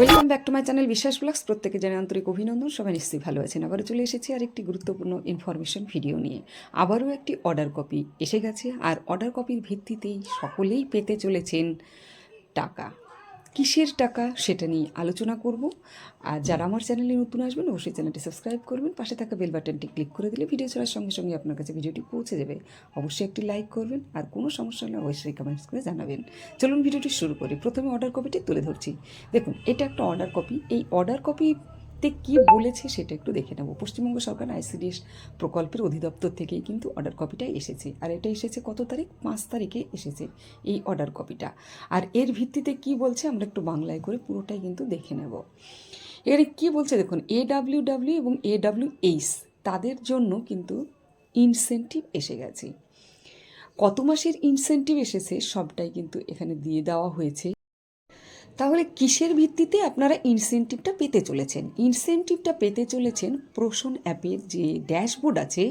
Welcome back to my channel Biswas vlogs প্রত্যেকে জানে আন্তরিক অভিনন্দন, সবাই নিশ্চয়ই ভালো আছেন। আবারও চলে এসেছি আর একটি গুরুত্বপূর্ণ ইনফরমেশন ভিডিও নিয়ে। আবারও একটি অর্ডার কপি এসে গেছে। আর অর্ডার কপির ভিত্তিতেই সকলেই পেতে চলেছেন টাকা। কিসের টাকা সেটা নিয়ে আলোচনা করব। আর যারা আমার চ্যানেলে নতুন আসবেন, অবশ্যই চ্যানেলটি সাবস্ক্রাইব করবেন। পাশে থাকা বেল বাটনটি ক্লিক করে দিলে ভিডিও ছাড়ার সঙ্গে সঙ্গে আপনার কাছে ভিডিওটি পৌঁছে যাবে। অবশ্যই একটি লাইক করবেন আর কোনো সমস্যা হলে অবশ্যই কমেন্টস করে জানাবেন। চলুন ভিডিওটি শুরু করি। প্রথমে অর্ডার কপিটি তুলে ধরছি। দেখুন, এটা একটা অর্ডার কপি এই অর্ডার কপিতে কি বলেছে সেটা একটু দেখে নেব। পশ্চিমবঙ্গ সরকার আইসিডিএস প্রকল্পের অধিদপ্তর থেকেই কিন্তু অর্ডার কপিটা এসেছে। আর এটা এসেছে কত তারিখ? পাঁচ তারিখে এসেছে এই অর্ডার কপিটা আর এর ভিত্তিতে কি বলছে আমরা একটু বাংলায় করে পুরোটাই কিন্তু দেখে নেব। এর কি বলছে দেখুন এ ডাব্লিউ এবং এ ডাব্লিউ এইচ তাদের জন্য কিন্তু ইনসেন্টিভ এসে গেছে। কত মাসের ইনসেন্টিভ এসেছে সবটাই কিন্তু এখানে দিয়ে দেওয়া হয়েছে। তাহলে কিসের ভিত্তিতে আপনারা ইনসেন্টিভটা পেতে চলেছেন? ইনসেন্টিভটা পেতে চলেছেন প্রোশন অ্যাপের যে ড্যাশবোর্ড আছে,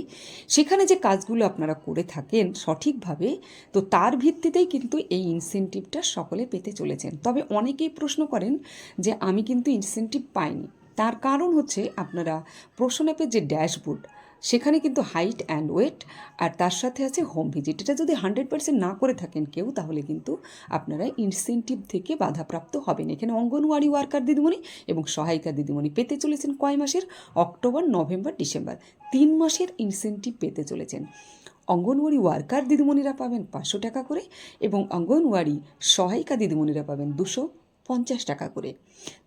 সেখানে যে কাজগুলো আপনারা করে থাকেন সঠিকভাবে, তো তার ভিত্তিতেই কিন্তু এই ইনসেন্টিভটা সকলে পেতে চলেছেন। তবে অনেকেই প্রশ্ন করেন যে আমি কিন্তু ইনসেন্টিভ পাইনি। তার কারণ হচ্ছে আপনারা প্রোশন অ্যাপের যে ড্যাশবোর্ড সেখানে কিন্তু হাইট অ্যান্ড ওয়েট আর তার সাথে আছে হোম ভিজিট এটা যদি হান্ড্রেড পার্সেন্ট না করে থাকেন কেউ, তাহলে কিন্তু আপনারা ইনসেন্টিভ থেকে বাধাপ্রাপ্ত হবেন। এখানে অঙ্গনওয়াড়ি ওয়ার্কার দিদিমণি এবং সহায়িকা দিদিমণি পেতে চলেছেন কয় মাসের? October, November, December. তিন মাসের ইনসেন্টিভ পেতে চলেছেন। অঙ্গনওয়াড়ি ওয়ার্কার দিদিমণিরা পাবেন পাঁচশো টাকা করে এবং অঙ্গনওয়াড়ি সহায়িকা দিদিমণিরা পাবেন দুশো পঞ্চাশ টাকা করে।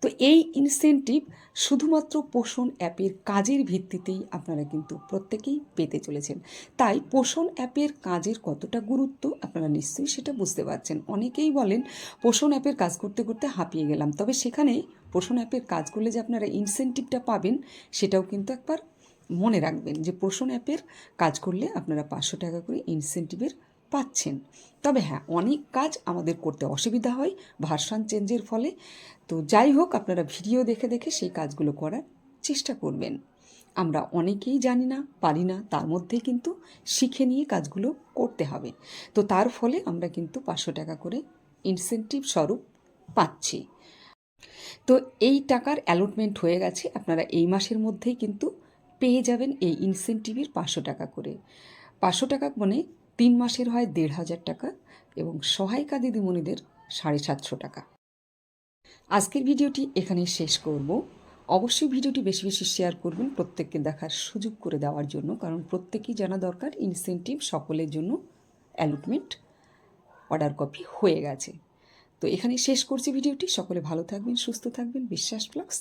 তো এই ইনসেন্টিভ শুধুমাত্র পোষণ অ্যাপের কাজের ভিত্তিতেই আপনারা কিন্তু প্রত্যেকেই পেতে চলেছেন। তাই পোষণ অ্যাপের কাজের কতটা গুরুত্ব আপনারা নিশ্চয়ই সেটা বুঝতে পারছেন। অনেকেই বলেন, পোষণ অ্যাপের কাজ করতে করতে হাঁপিয়ে গেলাম। তবে সেখানে পোষণ অ্যাপের কাজ করলে যে আপনারা ইনসেন্টিভটা পাবেন, সেটাও কিন্তু একবার মনে রাখবেন যে পোষণ অ্যাপের কাজ করলে আপনারা পাঁচশো টাকা করে ইনসেন্টিভের পাচ্ছেন। তবে হ্যাঁ অনেক কাজ আমাদের করতে অসুবিধা হয় ভার্সান চেঞ্জের ফলে। তো যাই হোক, আপনারা ভিডিও দেখে দেখে সেই কাজগুলো করার চেষ্টা করবেন। আমরা অনেকেই জানি না, পারি না, তার মধ্যে কিন্তু শিখে নিয়ে কাজগুলো করতে হবে। তো তার ফলে আমরা কিন্তু পাঁচশো টাকা করে ইনসেন্টিভ স্বরূপ পাচ্ছি। তো এই টাকার অ্যালটমেন্ট হয়ে গেছে, আপনারা এই মাসের মধ্যেই কিন্তু পেয়ে যাবেন এই ইনসেন্টিভের পাঁচশো টাকা করে। পাঁচশো টাকা মানে তিন মাসের হয় দেড় হাজার টাকা এবং সহায়িকা দিদিমণিদের সাড়ে সাতশো টাকা। আজকের ভিডিওটি এখানে শেষ করব। অবশ্যই ভিডিওটি বেশি বেশি শেয়ার করবেন, প্রত্যেককে দেখার সুযোগ করে দেওয়ার জন্য, কারণ প্রত্যেকেই জানা দরকার ইনসেন্টিভ সকলের জন্য অ্যালটমেন্ট অর্ডার কপি হয়ে গেছে। তো এখানে শেষ করছি ভিডিওটি। সকলে ভালো থাকবেন, সুস্থ থাকবেন। বিশ্বাস প্লাক্স